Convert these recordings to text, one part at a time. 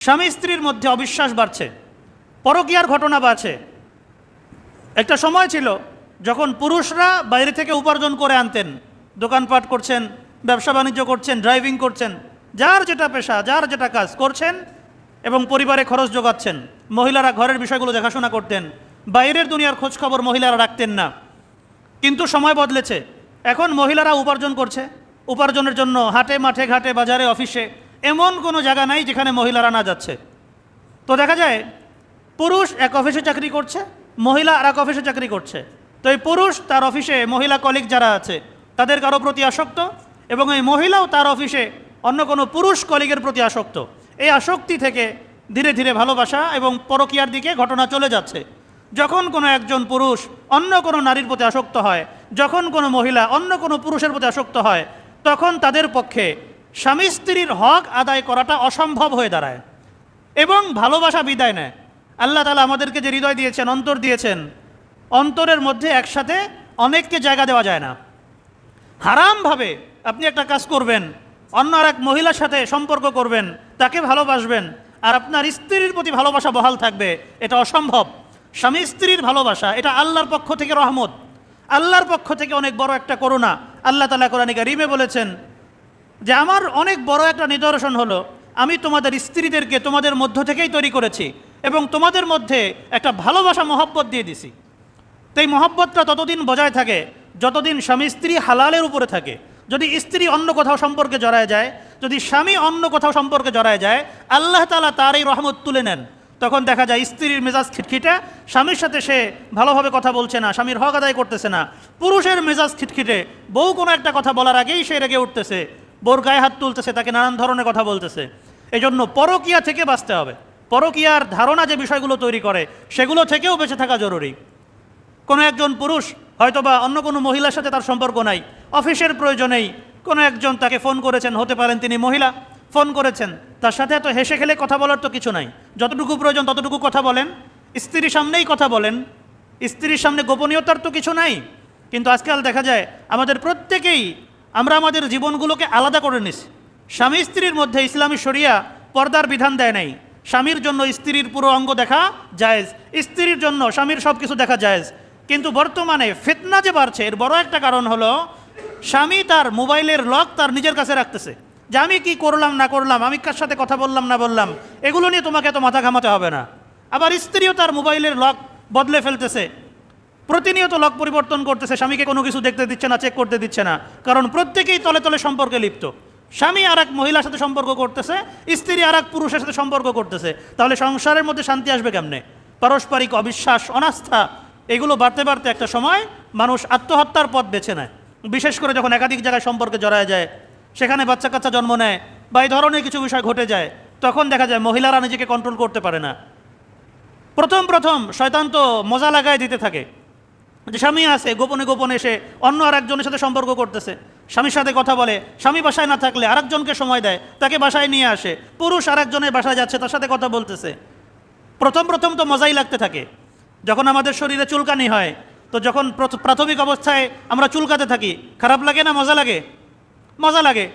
স্বামী স্ত্রীর মধ্যে অবিশ্বাস বাড়ছে, পরকীয়ার ঘটনা বাড়ছে। একটা সময় ছিল যখন পুরুষরা বাইরে থেকে উপার্জন করে আনতেন, দোকানপাট করছেন, ব্যবসা বাণিজ্য করছেন, ড্রাইভিং করছেন, যার যেটা পেশা, যার যেটা কাজ করছেন এবং পরিবারে খরচ যোগাচ্ছেন, মহিলারা ঘরের বিষয়গুলো দেখাশোনা করতেন, বাইরের দুনিয়ার খোঁজখবর মহিলারা রাখতেন না। কিন্তু সময় বদলেছে। এখন মহিলারা উপার্জন করছে, উপার্জনের জন্য হাটে মাঠে ঘাটে বাজারে, অফিসে এমন কোনো জায়গা নাই যেখানে মহিলারা না যাচ্ছে। তো দেখা যায়, পুরুষ এক অফিসে চাকরি করছে, মহিলা আর এক অফিসে চাকরি করছে। তো এই পুরুষ তার অফিসে মহিলা কলিগ যারা আছে, তাদের কারও প্রতি আসক্ত এবং এই মহিলাও তার অফিসে অন্য কোনো পুরুষ কলিগের প্রতি আসক্ত। এই আসক্তি থেকে ধীরে ধীরে ভালোবাসা এবং পরকীয়ার দিকে ঘটনা চলে যাচ্ছে। যখন কোনো একজন পুরুষ অন্য কোনো নারীর প্রতি আসক্ত হয়, যখন কোনো মহিলা অন্য কোনো পুরুষের প্রতি আসক্ত হয়, তখন তাদের পক্ষে স্বামী স্ত্রীর হক আদায় করাটা অসম্ভব হয়ে দাঁড়ায় এবং ভালোবাসা বিদায় নেয়। আল্লাহ তালা আমাদেরকে যে হৃদয় দিয়েছেন, অন্তর দিয়েছেন, অন্তরের মধ্যে একসাথে অনেককে জায়গা দেওয়া যায় না। হারামভাবে আপনি একটা কাজ করবেন, অন্য আর এক মহিলার সাথে সম্পর্ক করবেন, তাকে ভালোবাসবেন, আর আপনার স্ত্রীর প্রতি ভালোবাসা বহাল থাকবে, এটা অসম্ভব। স্বামী স্ত্রীর ভালোবাসা, এটা আল্লাহর পক্ষ থেকে রহমত। আল্লাহর পক্ষ থেকে অনেক বড় একটা করুণা। আল্লাহ তালা কোরআনিকা রিমে বলেছেন যে আমার অনেক বড় একটা নিদর্শন হলো, আমি তোমাদের স্ত্রীদেরকে তোমাদের মধ্য থেকেই তৈরি করেছি এবং তোমাদের মধ্যে একটা ভালোবাসা, মহব্বত দিয়ে দিছি। তো এই মহব্বতটা ততদিন বজায় থাকে যতদিন স্বামী স্ত্রী হালালের উপরে থাকে। যদি স্ত্রী অন্য কোথাও সম্পর্কে জড়ায় যায়, যদি স্বামী অন্য কোথাও সম্পর্কে জড়ায় যায়, আল্লাহ তালা তার এই রহমত তুলে নেন। তখন দেখা যায় স্ত্রীর মেজাজ খিটখিটে, স্বামীর সাথে সে ভালোভাবে কথা বলছে না, স্বামীর হক আদায় করতেছে না। পুরুষের মেজাজ খিটখিটে, বউ কোনো একটা কথা বলার আগেই সে রেগে উঠতেছে। বোর গায়ে হাত তুলতেছে, তাকে নানান ধরনের কথা বলতেছে। এই জন্য পরকিয়া থেকে বাঁচতে হবে। পরকিয়ার ধারণা যে বিষয়গুলো তৈরি করে, সেগুলো থেকেও বেঁচে থাকা জরুরি। কোনো একজন পুরুষ, হয়তোবা অন্য কোনো মহিলার সাথে তার সম্পর্ক নাই, অফিসের প্রয়োজনেই কোনো একজন তাকে ফোন করেছেন, হতে পারেন তিনি মহিলা, ফোন করেছেন। তার সাথে এত হেসে খেলে কথা বলার তো কিছু নাই। যতটুকু প্রয়োজন ততটুকু কথা বলেন। স্ত্রীর সামনেই কথা বলেন। স্ত্রীর সামনে গোপনীয়তার তো কিছু নাই। কিন্তু আজকাল দেখা যায়, আমাদের প্রত্যেকেই আমরা আমাদের জীবনগুলোকে আলাদা করে নিছি। স্বামী স্ত্রীর মধ্যে ইসলামী শরিয়া পর্দার বিধান দেয় নাই। স্বামীর জন্য স্ত্রীর পুরো অঙ্গ দেখা জায়েজ। স্ত্রীর জন্য স্বামীর সব কিছু দেখা জায়েজ। কিন্তু বর্তমানে ফিতনা যে বাড়ছে, এর বড় একটা কারণ হলো স্বামী তার মোবাইলের লক তার নিজের কাছে রাখতেছে। যে আমি কি করলাম, না করলাম, আমি কার সাথে কথা বললাম, না বললাম, এগুলো নিয়ে তোমাকে এত মাথা ঘামাতে হবে না। আবার স্ত্রীও তার মোবাইলের লক বদলে ফেলতেছে। প্রতিনিয়ত লক পরিবর্তন করতেছে, স্বামীকে কোনো কিছু দেখতে দিচ্ছে না চেক করতে দিচ্ছে না। কারণ প্রত্যেকেই তলে তলে সম্পর্কে লিপ্ত। স্বামী আর এক মহিলার সাথে সম্পর্ক করতেছে, স্ত্রী আর এক পুরুষের সাথে সম্পর্ক করতেছে। তাহলে সংসারের মধ্যে শান্তি আসবে কেমনে? পারস্পরিক অবিশ্বাস, অনাস্থা, এগুলো বাড়তে বাড়তে একটা সময় মানুষ আত্মহত্যার পথ বেছে নেয়। বিশেষ করে যখন একাধিক জায়গায় সম্পর্কে জড়ায় যায়, সেখানে বাচ্চা কাচ্চা জন্ম নেয় বা এই ধরনের কিছু বিষয় ঘটে যায়, তখন দেখা যায় মহিলারা নিজেকে কন্ট্রোল করতে পারে না। প্রথম প্রথম শয়তান তো মজা লাগায় দিতে থাকে। যে স্বামী আছে, গোপনে গোপনে এসে অন্য আর একজনের সাথে সম্পর্ক করতেছে। স্বামীর সাথে কথা বলে, স্বামী বাসায় না থাকলে আরেকজনকে সময় দেয়, তাকে বাসায় নিয়ে আসে, পুরুষ আরেকজনের বাসায় যাচ্ছে, তার সাথে কথা বলতেছে। প্রথম প্রথম তো মজাই লাগতে থাকে। যখন আমাদের শরীরে চুলকানি হয়, তো যখন প্রথ- প্রাথমিক অবস্থায় আমরা চুলকাতে থাকি, খারাপ লাগে না, মজা লাগে? মজা লাগে।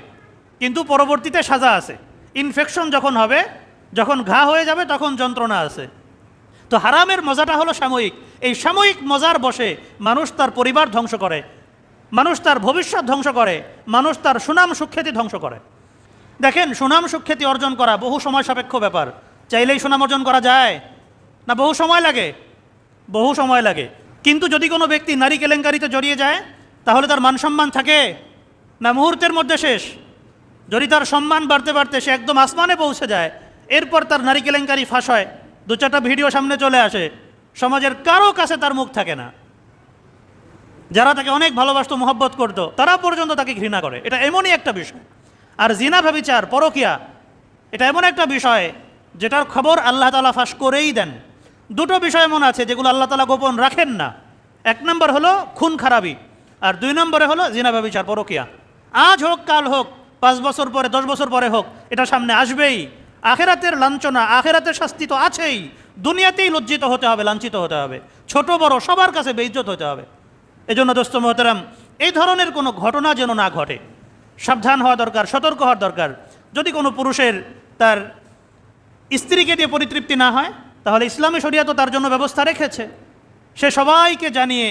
কিন্তু পরবর্তীতে সাজা আছে। ইনফেকশন যখন হবে, যখন ঘা হয়ে যাবে, তখন যন্ত্রণা আছে। তো হারামের মজাটা হলো সাময়িক। এই সাময়িক মজার বসে মানুষ তার পরিবার ধ্বংস করে, মানুষ তার ভবিষ্যৎ ধ্বংস করে, মানুষ তার সুনাম সুখ্যাতি ধ্বংস করে। দেখেন, সুনাম সুখ্যাতি অর্জন করা বহু সময় সাপেক্ষ ব্যাপার। চাইলেই সুনাম অর্জন করা যায় না, বহু সময় লাগে, বহু সময় লাগে। কিন্তু যদি কোনো ব্যক্তি নারী কেলেঙ্কারিতে জড়িয়ে যায়, তাহলে তার মান সম্মান থাকে না, মুহূর্তের মধ্যে শেষ। যদি তার সম্মান বাড়তে বাড়তে সে একদম আসমানে পৌঁছে যায়, এরপর তার নারী কেলেঙ্কারি ফাঁস হয়। দু চারটা ভিডিও সামনে চলে আসে, সমাজের কারও কাছে তার মুখ থাকে না। যারা তাকে অনেক ভালোবাসতো, মোহব্বত করতো, তারা পর্যন্ত তাকে ঘৃণা করে। এটা এমনই একটা বিষয়। আর জিনা ভাবিচার, পরকিয়া, এটা এমন একটা বিষয় যেটার খবর আল্লাহ তালা ফাঁস করেই দেন। দুটো বিষয় এমন আছে যেগুলো আল্লাহ তালা গোপন রাখেন না। এক নম্বর হলো খুন খারাপি, আর দুই নম্বরে হলো জিনা ভাবিচার, পরকিয়া। আজ হোক, কাল হোক, পাঁচ বছর পরে, দশ বছর পরে হোক, এটা সামনে আসবেই। আখেরাতের লাঞ্ছনা, আখেরাতের শাস্তি তো আছেই। দুনিয়াতেই লজ্জিত হতে হবে, লাঞ্ছিত হতে হবে। ছোট, বড়, সবার কাছে বেইজ্জত হতে হবে। এজন্য দোস্ত মোহতারাম, এই ধরনের কোনো ঘটনা যেন না ঘটে। সাবধান হওয়া দরকার, সতর্ক হওয়ার দরকার। যদি কোনো পুরুষের তার স্ত্রীকে দিয়ে পরিতৃপ্তি না হয়, তাহলে ইসলামী শরিয়া তো তার জন্য ব্যবস্থা রেখেছে। সে সবাইকে জানিয়ে,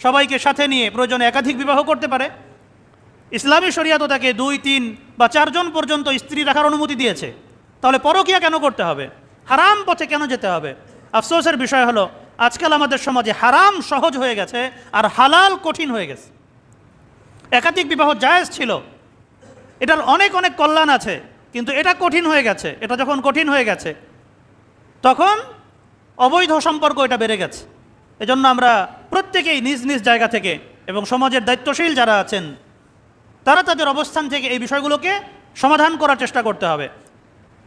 সবাইকে সাথে নিয়ে প্রয়োজনে একাধিক বিবাহ করতে পারে। ইসলামী শরিয়া তো তাকে দুই, তিন বা চারজন পর্যন্ত স্ত্রী রাখার অনুমতি দিয়েছে। তাহলে পরকিয়া কেন করতে হবে? হারাম পথে কেন যেতে হবে? আফসোসের বিষয় হলো, আজকাল আমাদের সমাজে হারাম সহজ হয়ে গেছে আর হালাল কঠিন হয়ে গেছে। একাধিক বিবাহ জায়েজ ছিল। এটার অনেক অনেক কল্যাণ আছে, কিন্তু এটা কঠিন হয়ে গেছে, এটা যখন কঠিন হয়ে গেছে, তখন অবৈধ সম্পর্ক এটা বেড়ে গেছে। এজন্য আমরা প্রত্যেকেই নিজ নিজ জায়গা থেকে এবং সমাজের দায়িত্বশীল যারা আছেন, তারা তাদের অবস্থান থেকে এই বিষয়গুলোকে সমাধান করার চেষ্টা করতে হবে।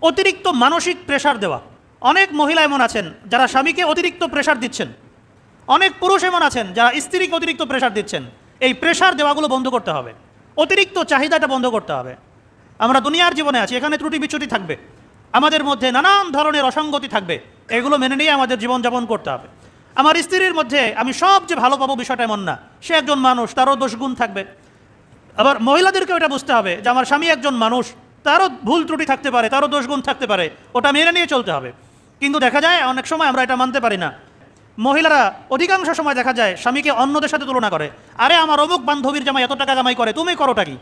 অতিরিক্ত মানসিক প্রেশার দেওয়া। অনেক মহিলা এমন আছেন যারা স্বামীকে অতিরিক্ত প্রেশার দিচ্ছেন। অনেক পুরুষ এমন আছেন যারা স্ত্রীকে অতিরিক্ত প্রেশার দিচ্ছেন। এই প্রেশার দেওয়াগুলো বন্ধ করতে হবে। অতিরিক্ত চাহিদাটা বন্ধ করতে হবে। আমরা দুনিয়ার জীবনে আছি, এখানে ত্রুটি বিচ্যুতি থাকবে। আমাদের মধ্যে নানান ধরনের অসঙ্গতি থাকবে। এগুলো মেনে নিয়ে আমাদের জীবনযাপন করতে হবে। আমার স্ত্রীর মধ্যে আমি সব যে ভালো পাবো বিষয়টা এমন না। সে একজন মানুষ, তারও দোষগুণ থাকবে। আবার মহিলাদেরকেও এটা বুঝতে হবে যে আমার স্বামী একজন মানুষ। তারও ভুল ত্রুটি থাকতে পারে, তারও দোষগুণ থাকতে পারে, ওটা মেনে নিয়ে চলতে হবে। কিন্তু দেখা যায়, অনেক সময় আমরা এটা মানতে পারি না। মহিলারা অধিকাংশ সময় দেখা যায়, স্বামীকে অন্যদের সাথে তুলনা করে। আরে, আমার অমুক বান্ধবীর জামাই এত টাকা কামাই করে, তুমি করোটা কি?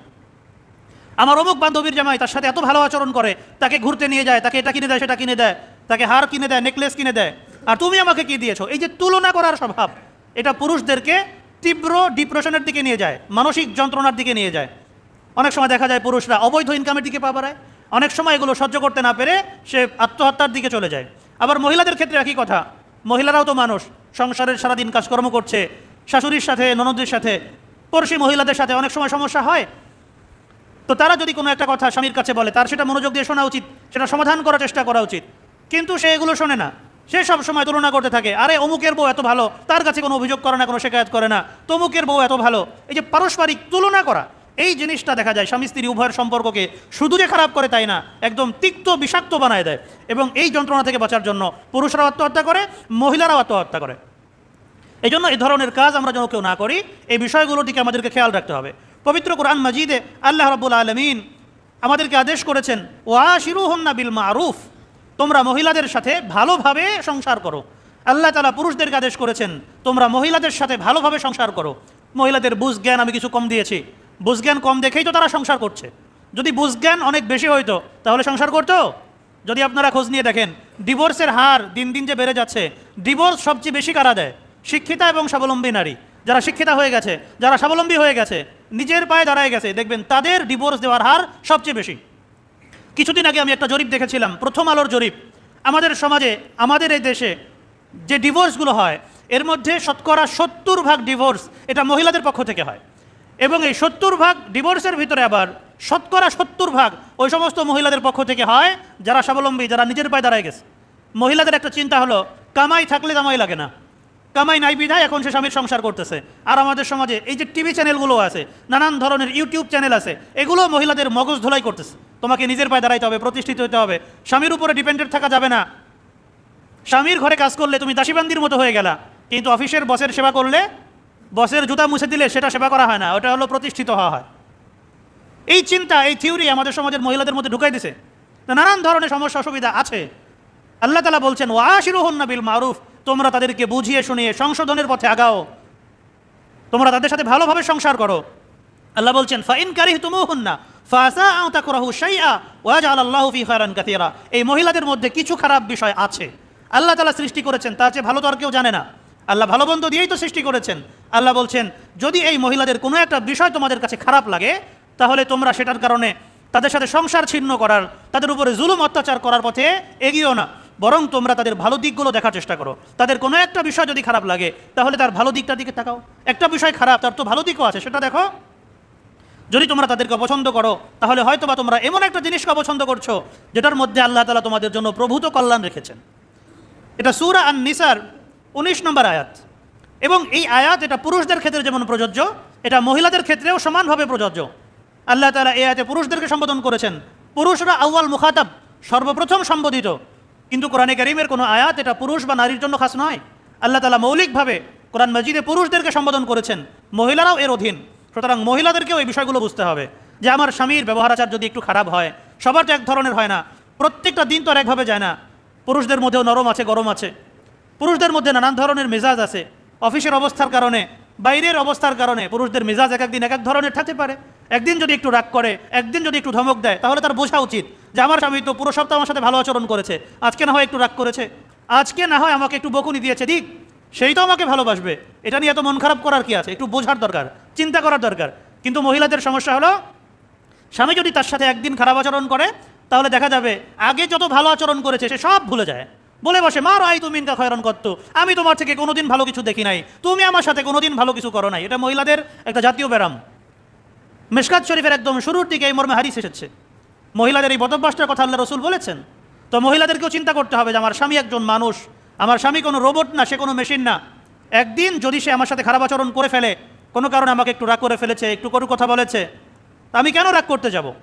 আমার অমুক বান্ধবীর জামাই তার সাথে এত ভালো আচরণ করে, তাকে ঘুরতে নিয়ে যায়, তাকে এটা কিনে দেয়, সেটা কিনে দেয়, তাকে হার কিনে দেয়, নেকলেস কিনে দেয়। আর তুমি আমাকে কি দিয়েছ? এই যে তুলনা করার স্বভাব, এটা পুরুষদেরকে তীব্র ডিপ্রেশনের দিকে নিয়ে যায়, মানসিক যন্ত্রণার দিকে নিয়ে যায়। অনেক সময় দেখা যায় পুরুষরা অবৈধ ইনকামের দিকে পা বাড়ায়। অনেক সময় এগুলো সহ্য করতে না পেরে সে আত্মহত্যার দিকে চলে যায়। আবার মহিলাদের ক্ষেত্রে একই কথা। মহিলারাও তো মানুষ, সংসারের সারাদিন কাজকর্ম করছে, শাশুড়ির সাথে ননদের সাথে, পড়শি মহিলাদের সাথে অনেক সময় সমস্যা হয়। তো তারা যদি কোনো একটা কথা স্বামীর কাছে বলে, তার সেটা মনোযোগ দিয়ে শোনা উচিত, সেটা সমাধান করার চেষ্টা করা উচিত। কিন্তু সে এগুলো শোনে না। সে সব সময় তুলনা করতে থাকে, আরে, অমুকের বউ এত ভালো, তার কাছে কোনো অভিযোগ করে না, কোনো শেখায়ত করে না, তমুকের বউ এত ভালো। এই যে পারস্পরিক তুলনা করা এই জিনিসটা দেখা যায়, স্বামী স্ত্রী উভয়ের সম্পর্ককে শুধু যে খারাপ করে তাই না, একদম তিক্ত বিষাক্ত বানায় দেয়। এবং এই যন্ত্রণা থেকে বাঁচার জন্য পুরুষরাও আত্মহত্যা করে, মহিলারাও আত্মহত্যা করে। এই জন্য এই ধরনের কাজ আমরা যেন কেউ না করি, এই বিষয়গুলোর দিকে আমাদেরকে খেয়াল রাখতে হবে। পবিত্র কোরআন মাজিদে আল্লাহ রব্বুল আলমিন আমাদেরকে আদেশ করেছেন ওয়া শিরুহন্না বিল মারুফ তোমরা মহিলাদের সাথে ভালোভাবে সংসার করো। আল্লাহ তালা পুরুষদেরকে আদেশ করেছেন, তোমরা মহিলাদের সাথে ভালোভাবে সংসার করো। মহিলাদের বুঝ জ্ঞান আমি কিছু কম দিয়েছি। বুঝ জ্ঞান কম দেখেই তো তারা সংসার করছে। যদি বুঝ জ্ঞান অনেক বেশি হইতো, তাহলে সংসার করতো? যদি আপনারা খোঁজ নিয়ে দেখেন, ডিভোর্সের হার দিন দিন যে বেড়ে যাচ্ছে, ডিভোর্স সবচেয়ে বেশি কারা দেয়? শিক্ষিতা এবং স্বাবলম্বী নারী। যারা শিক্ষিতা হয়ে গেছে, যারা স্বাবলম্বী হয়ে গেছে, নিজের পায়ে দাঁড়ায় গেছে, দেখবেন তাদের ডিভোর্স দেওয়ার হার সবচেয়ে বেশি। কিছুদিন আগে আমি একটা জরিপ দেখেছিলাম, প্রথম আলোর জরিপ। আমাদের সমাজে, আমাদের এই দেশে যে ডিভোর্সগুলো হয়, এর মধ্যে শতকরা সত্তর ভাগ ডিভোর্স এটা মহিলাদের পক্ষ থেকে হয়। এবং এই সত্তর ভাগ ডিভোর্সের ভিতরে আবার শতকরা সত্তর ভাগ ওই সমস্ত মহিলাদের পক্ষ থেকে হয়, যারা স্বাবলম্বী, যারা নিজের পায়ে দাঁড়ায় গেছে। মহিলাদের একটা চিন্তা হলো, কামাই থাকলে জামাই লাগে না। কামাই নাই বিধায় এখন সে স্বামীর সংসার করতেছে। আর আমাদের সমাজে এই যে টিভি চ্যানেলগুলো আছে, নানান ধরনের ইউটিউব চ্যানেল আছে, এগুলো মহিলাদের মগজ ধোলাই করতেছে। তোমাকে নিজের পায়ে দাঁড়াইতে হবে, প্রতিষ্ঠিত হতে হবে। স্বামীর উপরে ডিপেন্ডেন্ট থাকা যাবে না। স্বামীর ঘরে কাজ করলে তুমি দাসীবান্দির মতো হয়ে গেলা। কিন্তু অফিসের বসের সেবা করলে বসের জুতা মুছে দিলে সেটা সেবা করা হয় না, ওটা হলো প্রতিষ্ঠিত হওয়া হয়। এই চিন্তা, এই থিওরি আমাদের সমাজের মহিলাদের মধ্যে ঢুকাই দিছে। নানান ধরনের সমস্যা, অসুবিধা আছে। আল্লাহ তালা বলছেন ও আশিরুহন্না বিল মারুফ তোমরা তাদেরকে বুঝিয়ে শুনিয়ে সংশোধনের পথে আগাও। তোমরা তাদের সাথে ভালোভাবে সংসার করো। আল্লাহ বলছেন, ফাইন কারিহ তুমুহুন্না ফাসা আও তাকরাহু শাইআ ওয়াজআল আল্লাহু ফি খায়রান কাসীরা এই মহিলাদের মধ্যে কিছু খারাপ বিষয় আছে। আল্লাহ তালা সৃষ্টি করেছেন, তার চেয়ে ভালো তো আর কেউ জানে না। আল্লাহ ভালো বন্ধ দিয়েই তো সৃষ্টি করেছেন। আল্লাহ বলছেন, যদি এই মহিলাদের কোনো একটা বিষয় তোমাদের কাছে খারাপ লাগে, তাহলে তোমরা সেটার কারণে তাদের সাথে সংসার ছিন্ন করার, তাদের উপরে জুলুম অত্যাচার করার পথে এগিয়েও না। বরং তোমরা তাদের ভালো দিকগুলো দেখার চেষ্টা করো। তাদের কোনো একটা বিষয় যদি খারাপ লাগে, তাহলে তার ভালো দিকটার দিকে তাকাও। একটা বিষয় খারাপ, তার তো ভালো দিকও আছে, সেটা দেখো। যদি তোমরা তাদেরকে অপছন্দ করো, তাহলে হয়তো বা তোমরা এমন একটা জিনিসকে অপছন্দ করছ, যেটার মধ্যে আল্লাহ তালা তোমাদের জন্য প্রভূত কল্যাণ রেখেছেন। এটা সুরা আন নিসার উনিশ নম্বর আয়াত। এবং এই আয়াত এটা পুরুষদের ক্ষেত্রে যেমন প্রযোজ্য, এটা মহিলাদের ক্ষেত্রেও সমানভাবে প্রযোজ্য। আল্লাহ তালা এই আয়াতে পুরুষদেরকে সম্বোধন করেছেন, পুরুষরা আউয়াল মুখাতাব, সর্বপ্রথম সম্বোধিত। কিন্তু কোরআনে করিমের কোনো আয়াত এটা পুরুষ বা নারীর জন্য খাস নয়। আল্লাহ তালা মৌলিকভাবে কোরআন মজিদে পুরুষদেরকে সম্বোধন করেছেন, মহিলারাও এর অধীন। সুতরাং মহিলাদেরকেও এই বিষয়গুলো বুঝতে হবে, যে আমার স্বামীর ব্যবহার আচার যদি একটু খারাপ হয়, সবার তো এক ধরনের হয় না, প্রত্যেকটা দিন তো আর একভাবে যায় না। পুরুষদের মধ্যেও নরম আছে, গরম আছে। পুরুষদের মধ্যে নানান ধরনের মেজাজ আছে। অফিসের অবস্থার কারণে, বাইরের অবস্থার কারণে পুরুষদের মেজাজ এক একদিন এক এক ধরনের থাকতে পারে। একদিন যদি একটু রাগ করে, একদিন যদি একটু ধমক দেয়, তাহলে তার বোঝা উচিত যে আমার স্বামী তো পুরো সপ্তাহ আমার সাথে ভালো আচরণ করেছে। আজকে না হয় একটু রাগ করেছে। আজকে না হয় আমাকে একটু বকুনি দিয়েছে। দিক, সেই তো আমাকে ভালোবাসবে। এটা নিয়ে এত মন খারাপ করার কি আছে? একটু বোঝার দরকার, চিন্তা করার দরকার। কিন্তু মহিলাদের সমস্যা হলো, স্বামী যদি তার সাথে একদিন খারাপ আচরণ করে, তাহলে দেখা যাবে আগে যত ভালো আচরণ করেছে, সে সব ভুলে যায়। বলে বসে মার আই তুমি ইনকা খয়রান করতো আমি তোমার থেকে কোনোদিন ভালো কিছু দেখি নাই। তুমি আমার সাথে কোনোদিন ভালো কিছু করো নাই। এটা মহিলাদের একটা জাতীয় ব্যারাম। মেশকাত শরীফের একদম শুরুর দিকে এই মর্মে হারিস এসেছে। মহিলাদের এই বদভ্যাসটার কথা আল্লাহ রসুল বলেছেন। তো মহিলাদেরকেও চিন্তা করতে হবে যে, আমার স্বামী একজন মানুষ, আমার স্বামী কোনো রোবট না, সে কোনো মেশিন না। একদিন যদি সে আমার সাথে খারাপ আচরণ করে ফেলে, কোনো কারণে আমাকে একটু রাগ করে ফেলেছে, একটু কটু কথা বলেছে আমি কেন রাগ করতে যাব?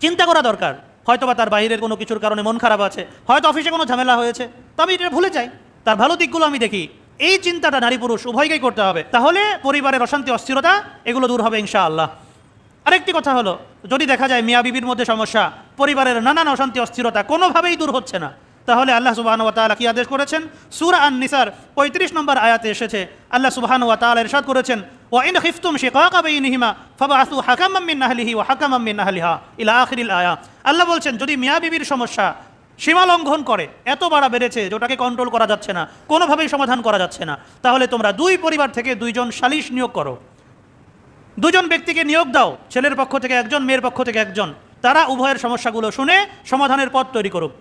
চিন্তা করা দরকার। হয়তোবা তার বাইরের কোনো কিছুর কারণে মন খারাপ আছে, হয়তো অফিসে কোনো ঝামেলা হয়েছে। তো আমি এটা ভুলে যাই, তার ভালো দিকগুলো আমি দেখি। এই চিন্তাটা নারী পুরুষ উভয়কেই করতে হবে। তাহলে পরিবারের অশান্তি, অস্থিরতা, এগুলো দূর হবে ইনশাআল্লাহ। আরেকটি কথা হলো, যদি দেখা যায় মিয়া বিবির মধ্যে সমস্যা, পরিবারের নানান অশান্তি, অস্থিরতা কোনোভাবেই দূর হচ্ছে না। তাহলে আল্লাহ সুবাহান ওয়া তাআলা কি আদেশ করেছেন? সূরা আন নিসার পঁয়ত্রিশ নম্বর আয়াতে এসেছে। আল্লাহ সুবাহান ওয়া তাআলা ইরশাদ করেছেন, ওয়া ইন খিফতুম শিকাকা বাইনিহিমা ফাবআসু হাকামান মিন আহলিহি ওয়া হাকামান মিন আহলিহা ইলা আখিরিল আয়া। আল্লাহ বলছেন, যদি মিয়া বিবির সমস্যা সীমা লঙ্ঘন করে, এত বাড়া বেড়েছে যে ওটাকে কন্ট্রোল করা যাচ্ছে না, কোনোভাবেই সমাধান করা যাচ্ছে না, তাহলে তোমরা দুই পরিবার থেকে দুইজন সালিশ নিয়োগ করো। দুজন ব্যক্তিকে নিয়োগ দাও, ছেলের পক্ষ থেকে একজন, মেয়ের পক্ষ থেকে একজন। তারা উভয়ের সমস্যাগুলো শুনে সমাধানের পথ তৈরি করুক।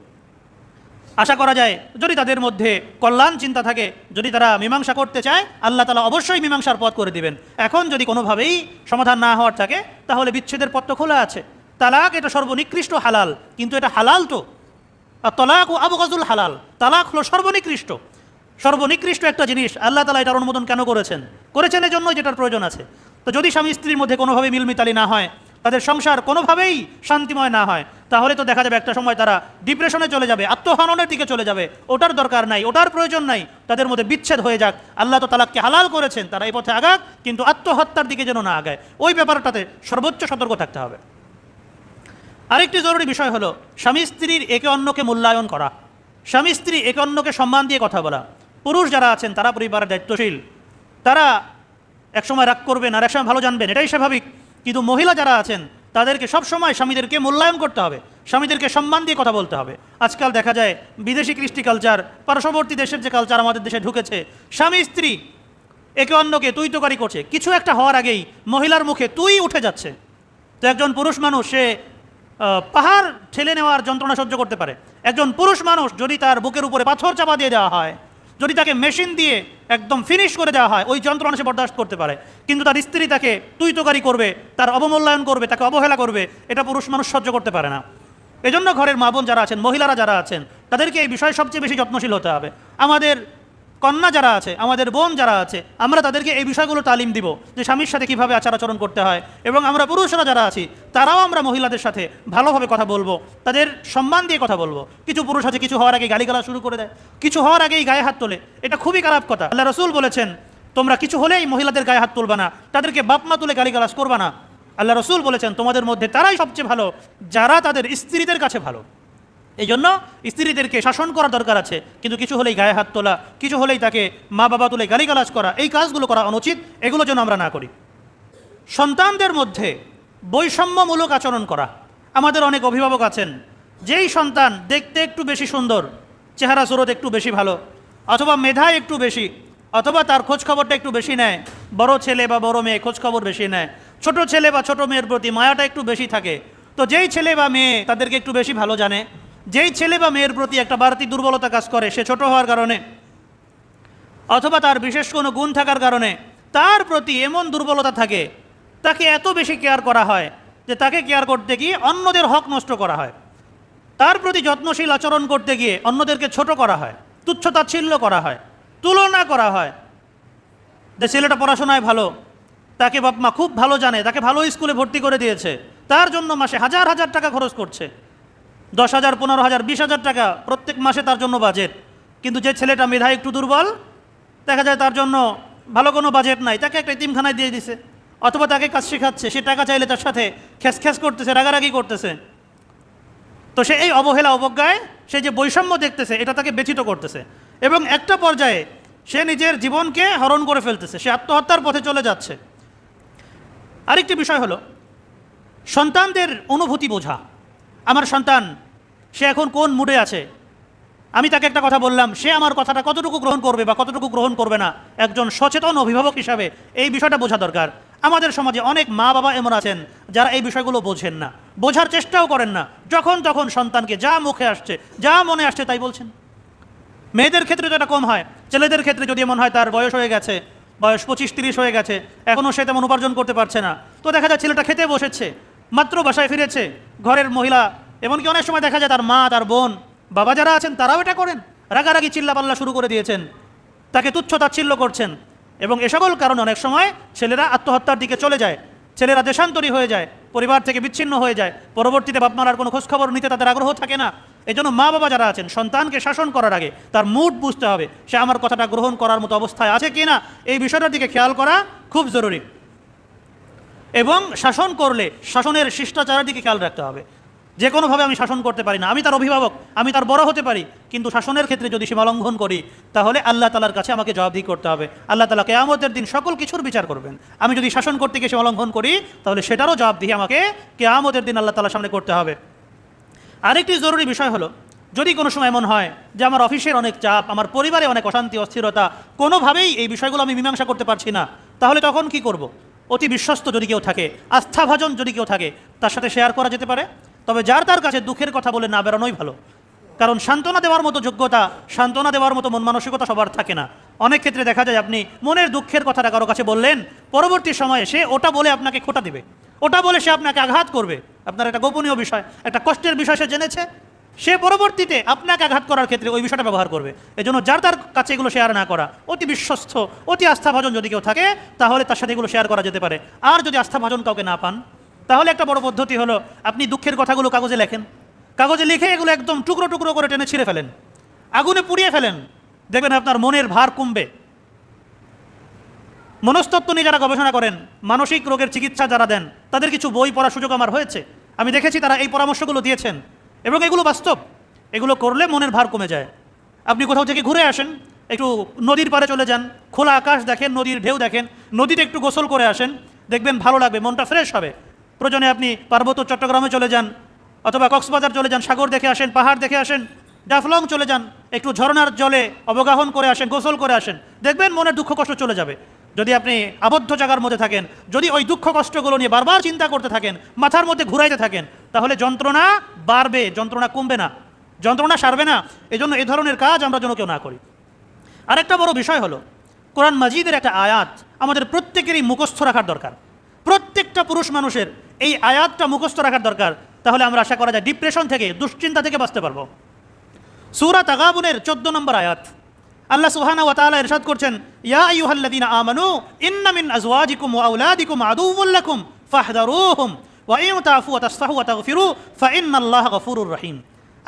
আশা করা যায়, যদি তাদের মধ্যে কল্যাণ চিন্তা থাকে, যদি তারা মীমাংসা করতে চায়, আল্লাহ তালা অবশ্যই মীমাংসার পথ করে দিবেন। এখন যদি কোনোভাবেই সমাধান না হওয়ার থাকে, তাহলে বিচ্ছেদের পথ তো খোলা আছে। তালাক এটা সর্বনিকৃষ্ট হালাল, কিন্তু এটা হালাল তো? আর তলাক ও আবগাজুল হালাল, তালাক হলো সর্বনিকৃষ্ট। সর্বনিকৃষ্ট একটা জিনিস, আল্লাহ তালা এটার অনুমোদন কেন করেছেন? করেছেন এই জন্যই যেটার প্রয়োজন আছে। তো যদি স্বামী স্ত্রীর মধ্যে কোনোভাবে মিলমিতালি না হয় তাদের সংসার কোনোভাবেই শান্তিময় না হয়। তাহলে তো দেখা যাবে একটা সময় তারা ডিপ্রেশনে চলে যাবে, আত্মহননের দিকে চলে যাবে। ওটার দরকার নাই, ওটার প্রয়োজন নাই। তাদের মধ্যে বিচ্ছেদ হয়ে যাক। আল্লাহ তো তালাককে হালাল করেছেন, তারা এই পথে আগাক, কিন্তু আত্মহত্যার দিকে যেন না আগায়। ওই ব্যাপারটাতে সর্বোচ্চ সতর্ক থাকতে হবে। আরেকটি জরুরি বিষয় হলো, স্বামী স্ত্রীর একে অন্যকে মূল্যায়ন করা। স্বামী স্ত্রী একে অন্যকে সম্মান দিয়ে কথা বলা। পুরুষ যারা আছেন, তারা পরিবারের দায়িত্বশীল। তারা একসময় রাগ করবেন আর একসময় ভালো জানবেন, এটাই স্বাভাবিক। কিন্তু মহিলা যারা আছেন, তাদেরকে সবসময় স্বামীদেরকে মূল্যায়ন করতে হবে, স্বামীদেরকে সম্মান দিয়ে কথা বলতে হবে। আজকাল দেখা যায় বিদেশি কৃষ্টি কালচার পার্শ্ববর্তী দেশের যে কালচার আমাদের দেশে ঢুকেছে, স্বামী, স্ত্রী একে অন্যকে তুই তোকারি করছে। কিছু একটা হওয়ার আগেই মহিলার মুখে তুই উঠে যাচ্ছে। তো একজন পুরুষ মানুষ, সে পাহাড় ঠেলে নেওয়ার যন্ত্রণা সহ্য করতে পারে। একজন পুরুষ মানুষ যদি তার বুকের উপরে পাথর চাপা দিয়ে দেওয়া হয়, যদি তাকে মেশিন দিয়ে একদম ফিনিশ করে দেওয়া হয়, ওই যন্ত্রণা সে বরদাস্ত করতে পারে। কিন্তু তার স্ত্রী তাকে তুইতকারি করবে, তার অবমূল্যায়ন করবে, তাকে অবহেলা করবে, এটা পুরুষ মানুষ সহ্য করতে পারে না। এজন্য ঘরের মা বোন যারা আছেন, মহিলারা যারা আছেন, তাদেরকে এই বিষয়ে সবচেয়ে বেশি যত্নশীল হতে হবে। আমাদের কন্যা যারা আছে, আমাদের বোন যারা আছে, আমরা তাদেরকে এই বিষয়গুলো তালিম দিব যে স্বামীর সাথে কীভাবে আচার আচরণ করতে হয় এবং আমরা পুরুষরা যারা আছি, তারাও আমরা মহিলাদের সাথে ভালোভাবে কথা বলব, তাদের সম্মান দিয়ে কথা বলব। কিছু পুরুষ আছে, কিছু হওয়ার আগে গালিগালা শুরু করে দেয়, কিছু হওয়ার আগেই গায়ে হাত তোলে, এটা খুবই খারাপ কথা। আল্লাহ রসুল বলেছেন, তোমরা কিছু হলেই মহিলাদের গায়ে হাত তুলবা না, তাদেরকে বাপমা তুলে গালিগালাজ করবা না। আল্লাহ রসুল বলেছেন, তোমাদের মধ্যে তারাই সবচেয়ে ভালো, যারা তাদের স্ত্রীদের কাছে ভালো। এই জন্য স্ত্রীদেরকে শাসন করা দরকার আছে। কিন্তু কিছু হলেই গায়ে হাত তোলা, কিছু হলেই তাকে মা বাবা তুলে গালিগালাজ করা, এই কাজগুলো করা অনুচিত, এগুলো যেন আমরা না করি। সন্তানদের মধ্যে বৈষম্যমূলক আচরণ করা। আমাদের অনেক অভিভাবক আছেন, যেই সন্তান দেখতে একটু বেশি সুন্দর, চেহারা সুরত একটু বেশি ভালো, অথবা মেধায় একটু বেশি, অথবা তার খোঁজ খবরটা একটু বেশি নেয়, বড় ছেলে বা বড় মেয়ে খোঁজ খবর বেশি নেয়, ছোট ছেলে বা ছোট মেয়ের প্রতি মায়াটা একটু বেশি থাকে, তো যেই ছেলে বা মেয়ে তাদেরকে একটু বেশি ভালো জানে যেই ছেলে বা মেয়ের প্রতি একটা বাড়তি দুর্বলতা কাজ করে, সে ছোট হওয়ার কারণে অথবা তার বিশেষ কোনো গুণ থাকার কারণে তার প্রতি এমন দুর্বলতা থাকে, তাকে এত বেশি কেয়ার করা হয় যে তাকে কেয়ার করতে গিয়ে অন্যদের হক নষ্ট করা হয়। তার প্রতি যত্নশীল আচরণ করতে গিয়ে অন্যদেরকে ছোট করা হয়, তুচ্ছ তাচ্ছিল্য করা হয়, তুলনা করা হয়। যে ছেলেটা পড়াশোনায় ভালো, তাকে বাপ মা খুব ভালো জানে, তাকে ভালো স্কুলে ভর্তি করে দিয়েছে, তার জন্য মাসে হাজার হাজার টাকা খরচ করছে। দশ হাজার, পনেরো হাজার, বিশ হাজার টাকা প্রত্যেক মাসে তার জন্য বাজেট কিন্তু যে ছেলেটা মেধা একটু দুর্বল, দেখা যায় তার জন্য ভালো কোনো বাজেট নাই। তাকে একটা ইতিমখানায় দিয়ে দিছে। অথবা তাকে কাজ শেখাচ্ছে। সে টাকা চাইলে তার সাথে খ্যাস খ্যাস করতেছে, রাগারাগি করতেছে। তো সে এই অবহেলা, অবজ্ঞায় সে যে বৈষম্য দেখতেছে, এটা তাকে ব্যথিত করতেছে। এবং একটা পর্যায়ে সে নিজের জীবনকে হরণ করে ফেলতেছে। সে আত্মহত্যার পথে চলে যাচ্ছে। আরেকটি বিষয় হলো, সন্তানদের অনুভূতি বোঝা। আমার সন্তান, সে এখন কোন মুডে আছে? আমি তাকে একটা কথা বললাম, সে আমার কথাটা কতটুকু গ্রহণ করবে বা কতটুকু গ্রহণ করবে না? একজন সচেতন অভিভাবক হিসাবে এই বিষয়টা বোঝা দরকার। আমাদের সমাজে অনেক মা বাবা এমন আছেন, যারা এই বিষয়গুলো বোঝেন না, বোঝার চেষ্টাও করেন না। যখন তখন সন্তানকে যা মুখে আসছে, যা মনে আসছে তাই বলছেন। মেয়েদের ক্ষেত্রে এটা কম হয়। ছেলেদের ক্ষেত্রে যদি এমন হয়, তার বয়স হয়ে গেছে, বয়স পঁচিশ তিরিশ হয়ে গেছে এখনও সে তেমন উপার্জন করতে পারছে না। তো দেখা যায় ছেলেটা খেতে বসেছে মাত্র বাসায় ফিরেছে। ঘরের মহিলা, এমনকি অনেক সময় দেখা যায় তার মা, তার বোন, বাবা যারা আছেন তারাও এটা করেন। রাগারাগি চিল্লাপাল্লা শুরু করে দিয়েছেন। তাকে তুচ্ছ তাচ্ছিল্য করছেন। এবং এ সকল কারণে অনেক সময় ছেলেরা আত্মহত্যার দিকে চলে যায়। ছেলেরা দেশান্তরী হয়ে যায়, পরিবার থেকে বিচ্ছিন্ন হয়ে যায়। পরবর্তীতে বাপমার আর কোনো খোঁজখবর নিতে তাদের আগ্রহ থাকে না। এই জন্য মা বাবা যারা আছেন, সন্তানকে শাসন করার আগে তার মুড বুঝতে হবে, সে আমার কথাটা গ্রহণ করার মতো অবস্থায় আছে কি না এই বিষয়টার দিকে খেয়াল করা খুব জরুরি। এবং শাসন করলে শাসনের শিষ্টাচারের দিকে খেয়াল রাখতে হবে। যে কোনোভাবে আমি শাসন করতে পারি না। আমি তার অভিভাবক, আমি তার বড় হতে পারি। কিন্তু শাসনের ক্ষেত্রে যদি সীমা লঙ্ঘন করি, তাহলে আল্লাহ তালার কাছে আমাকে জবাবদিহি করতে হবে। আল্লাহ তালা কেয়ামতের দিন সকল কিছুর বিচার করবেন। আমি যদি শাসন করতে গিয়ে সীমা লঙ্ঘন করি, তাহলে সেটারও জবাবদিহি আমাকে কেয়ামতের দিন আল্লাহ তালার সামনে করতে হবে। আরেকটি জরুরি বিষয় হলো, যদি কোনো সময় এমন হয় যে আমার অফিসের অনেক চাপ, আমার পরিবারে অনেক অশান্তি, অস্থিরতা, কোনোভাবেই এই বিষয়গুলো আমি মীমাংসা করতে পারছি না, তাহলে তখন কি করব। অতি বিশ্বস্ত যদি কেউ থাকে, আস্থাভাজন যদি কেউ থাকে, তার সাথে শেয়ার করা যেতে পারে। তবে যার তার কাছে দুঃখের কথা বলে না বেরোনোই ভালো। কারণ সান্ত্বনা দেওয়ার মতো যোগ্যতা, সান্ত্বনা দেওয়ার মতো মন মানসিকতা সবার থাকে না। অনেক ক্ষেত্রে দেখা যায় আপনি মনের দুঃখের কথাটা কারও কাছে বললেন, পরবর্তী সময়ে সে ওটা বলে আপনাকে খোটা দেবে। ওটা বলে সে আপনাকে আঘাত করবে। আপনার একটা গোপনীয় বিষয়, একটা কষ্টের বিষয় সে জেনেছে সে পরবর্তীতে আপনাকে আঘাত করার ক্ষেত্রে ওই বিষয়টা ব্যবহার করবে। এই জন্য যার তার কাছে এগুলো শেয়ার না করা, অতি বিশ্বস্ত, অতি আস্থাভাজন যদি কেউ থাকে, তাহলে তার সাথে এগুলো শেয়ার করা যেতে পারে। আর যদি আস্থাভাজন কাউকে না পান, তাহলে একটা বড় পদ্ধতি হলো, আপনি দুঃখের কথাগুলো কাগজে লেখেন। কাগজে লিখে এগুলো একদম টুকরো টুকরো করে টেনে ছিঁড়ে ফেলেন। আগুনে পুড়িয়ে ফেলেন। দেখবেন আপনার মনের ভার কমবে। মনস্তত্ত্ব নিয়ে যারা গবেষণা করেন, মানসিক রোগের চিকিৎসা যারা দেন, তাদের কিছু বই পড়ার সুযোগ আমার হয়েছে। আমি দেখেছি তারা এই পরামর্শগুলো দিয়েছেন। এবং এগুলো বাস্তব। এগুলো করলে মনের ভার কমে যায়। আপনি কোথাও থেকে ঘুরে আসেন, একটু নদীর পাড়ে চলে যান, খোলা আকাশ দেখেন, নদীর ঢেউ দেখেন, নদীতে একটু গোসল করে আসেন, দেখবেন ভালো লাগবে, মনটা ফ্রেশ হবে। প্রয়োজনে আপনি পার্বত্য চট্টগ্রামে চলে যান, অথবা কক্সবাজার চলে যান, সাগর দেখে আসেন, পাহাড় দেখে আসেন ডাফলং চলে যান, একটু ঝরনার জলে অবগাহন করে আসেন, গোসল করে আসেন, দেখবেন মনের দুঃখ কষ্ট চলে যাবে। যদি আপনি আবদ্ধ জায়গার মধ্যে থাকেন, যদি ওই দুঃখ কষ্টগুলো নিয়ে বারবার চিন্তা করতে থাকেন, মাথার মধ্যে ঘুরাইতে থাকেন তাহলে যন্ত্রণা বাড়বে, যন্ত্রণা কমবে না, যন্ত্রণা সারবে না। এজন্য এই ধরনের কাজ আমরা যেন কেউ না করি। আরেকটা বড় বিষয় হলো, কোরআন মাজিদের একটা আয়াত আমাদের প্রত্যেকেরই মুখস্থ রাখার দরকার। প্রত্যেকটা পুরুষ মানুষের এই আয়াতটা মুখস্থ রাখার দরকার, তাহলে আমরা আশা করা যায় ডিপ্রেশন থেকে, দুশ্চিন্তা থেকে বাঁচতে পারব। সুরা তাগাবুনের চোদ্দ নম্বর আয়াত, আল্লাহ সুবহানা ওয়া তাআলা ইরশাদ করছেন, ইয়া আইয়ুহাল্লাযীনা আমানু ইন্না মিন আজওয়াজিকুম ওয়া আওলাদিকুম আদুউল লাকুম ফাহদারুহুম। ওয়া ইন তাফু ফাইন্নাল্লাহা গফুরুর রহিম।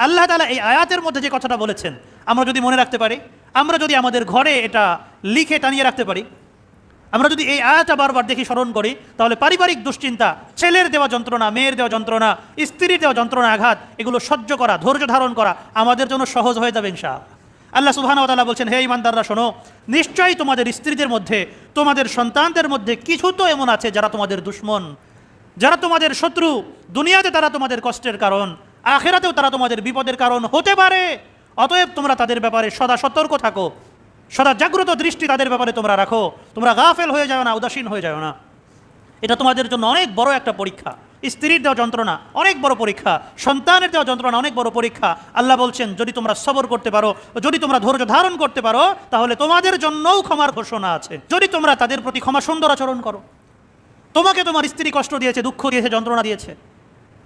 আল্লাহ তাআলা এই আয়াতের মধ্যে যে কথাটা বলেছেন, আমরা যদি মনে রাখতে পারি, আমরা যদি আমাদের ঘরে এটা লিখে টানিয়ে রাখতে পারি, আমরা যদি এই আয়াতটা বারবার দেখি, স্মরণ করি, তাহলে পারিবারিক দুশ্চিন্তা, ছেলের দেওয়া যন্ত্রণা, মেয়ের দেওয়া যন্ত্রণা, স্ত্রীর দেওয়া যন্ত্রণা আঘাত, এগুলো সহ্য করা, ধৈর্য ধারণ করা আমাদের জন্য সহজ হয়ে যাবে ইনশা আল্লাহ সুবহানাহু ওয়া বলছেন, হে ইমানদাররা, শোনো, নিশ্চয়ই তোমাদের স্ত্রীদের মধ্যে, তোমাদের সন্তানদের মধ্যে কিছু তো এমন আছে যারা তোমাদের দুশ্মন। যারা তোমাদের শত্রু, দুনিয়াতে তারা তোমাদের কষ্টের কারণ, আখেরাতেও তারা তোমাদের বিপদের কারণ হতে পারে। অতএব তোমরা তাদের ব্যাপারে সদা সতর্ক থাকো। সদা জাগ্রত দৃষ্টি তাদের ব্যাপারে তোমরা রাখো। তোমরা গাফেল হয়ে যাও না, উদাসীন হয়ে যাও না। এটা তোমাদের জন্য অনেক বড় একটা পরীক্ষা। স্ত্রীর দেওয়া যন্ত্রণা, অনেক বড় পরীক্ষা। সন্তানের দেওয়া যন্ত্রণা, অনেক বড় পরীক্ষা। আল্লাহ বলছেন, যদি তোমরা সবর করতে পারো, যদি তোমরা ধৈর্য ধারণ করতে পারো, তাহলে তোমাদের জন্যও ক্ষমার ঘোষণা আছে। যদি তোমরা তাদের প্রতি ক্ষমা সুন্দর আচরণ করো তোমাকে তোমার স্ত্রী কষ্ট দিয়েছে, দুঃখ দিয়েছে, যন্ত্রণা দিয়েছে।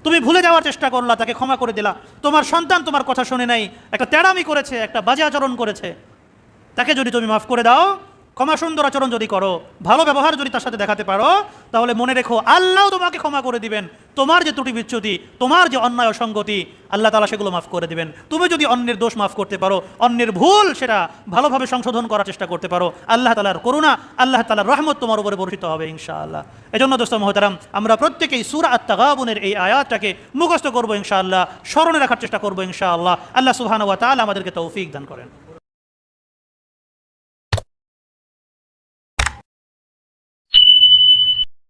তুমি ভুলে যাওয়ার চেষ্টা করলা, তাকে ক্ষমা করে দিলা। তোমার সন্তান তোমার কথা শুনে নাই, একটা তেড়ামি করেছে, একটা বাজে আচরণ করেছে। তাকে যদি তুমি মাফ করে দাও ক্ষমা সুন্দর আচরণ যদি করো, ভালো ব্যবহার যদি তার সাথে দেখাতে পারো, তাহলে মনে রেখো আল্লাহ তোমাকে ক্ষমা করে দিবেন। তোমার যে ত্রুটি বিচ্যুতি, তোমার যে অন্যায় অসঙ্গতি, আল্লাহ তালা সেগুলো মাফ করে দিবেন। তুমি যদি অন্যের দোষ মাফ করতে পারো, অন্যের ভুল সেটা ভালোভাবে সংশোধন করার চেষ্টা করতে পারো, আল্লাহ তালার করুণা, আল্লাহ তালার রহমত তোমার উপরে বর্ষিত হবে ইনশাআল্লাহ। এজন্য দোস্ত মহতারাম, আমরা প্রত্যেকেই সুরা আত্মাগাবনের এই আয়াতটাকে মুখস্থ করব ইনশাআল্লাহ, স্মরণে রাখার চেষ্টা করব ইনশাআল্লাহ। আল্লাহ সুবহান ওয়া তাআলা আমাদেরকে তৌফিক দান করেন।